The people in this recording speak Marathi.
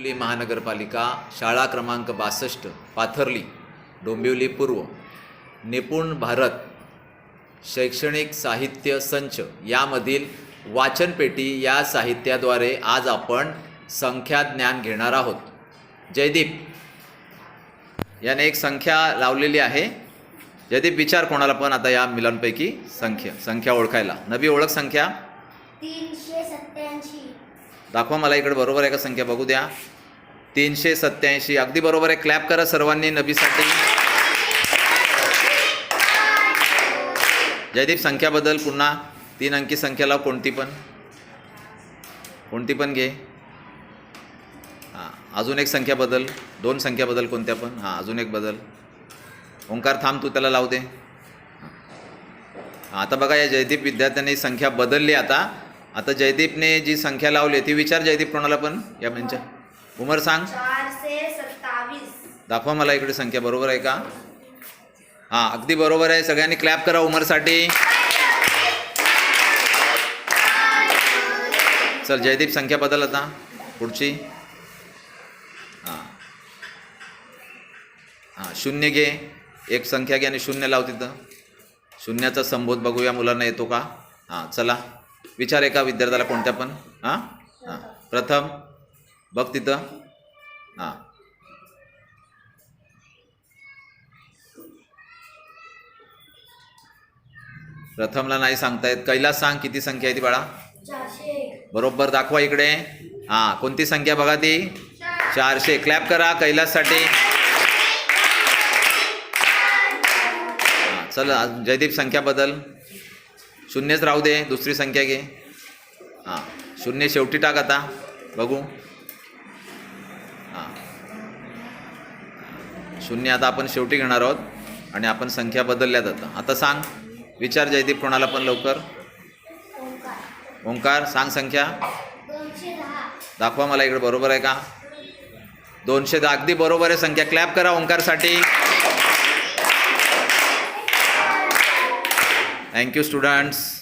डोंबिवली महानगरपालिका शाळा क्रमांक बासष्ट पाथर्ली डोंबिवली पूर्व निपुण भारत शैक्षणिक साहित्य संच यामधील वाचनपेटी या साहित्याद्वारे आज आपण संख्या ज्ञान घेणार आहोत. जयदीप याने एक संख्या लावलेली आहे. जयदीप विचार कोणाला पण आता या मिलांपैकी संख्या संख्या ओळखायला. नवी ओळख संख्या? तीनशे सत्याऐंशी दाखवा मला इकडे बरोबर आहे का संख्या बघू द्या. तीनशे सत्याऐंशी अगदी बरोबर आहे. क्लॅप करा सर्वांनी नबीसाठी. जयदीप संख्या बदल पुन्हा. तीन अंकी संख्या लाव कोणती पण. कोणती पण घे. हां अजून एक संख्या बदल. दोन संख्या बदल कोणत्या पण. हां अजून एक बदल. ओंकार थांब तू त्याला लाव दे. हां आता बघा या जयदीप विद्यार्थ्यांनी संख्या बदलली आता. आता जयदीपने जी संख्या लावली ती विचार जयदीप कोणाला पण? या म्हणजे उमर सांग. दाखवा मला इकडे संख्या बरोबर आहे का? हां अगदी बरोबर आहे. सगळ्यांनी क्लॅप करा उमरसाठी. चल जयदीप संख्या बदल आता पुढची. हां. हां शून्य घे. एक संख्या घे आणि शून्य लाव तिथं. शून्याचा संबोध बघूया मुलांना येतो का? हां चला. विचार एका विद्यार्थ्याला कोणत्या पण. हां? हां. प्रथम बघ तिथं. हां. प्रथमला नाही सांगतायत कैलास सांग किती संख्या आहे ती बाळा? बरोबर दाखवा इकडे. हां कोणती संख्या बघा ती? चारशे क्लॅप करा कैलाससाठी. चल जयदीप संख्या बदल. शून्यच राहू दे दुसरी संख्या घे. हां शून्य शेवटी टाक आता बघू. हां. शून्य आता आपण शेवटी घेणार आहोत आणि आपण संख्या बदलल्या जातं आता सांग विचार जयदीप कोणाला पण लवकर. ओंकार सांग संख्या. दाखवा मला इकडे बरोबर आहे का? दोनशे दहा अगदी बरोबर आहे संख्या. क्लॅप करा ओंकारसाठी. thank you students.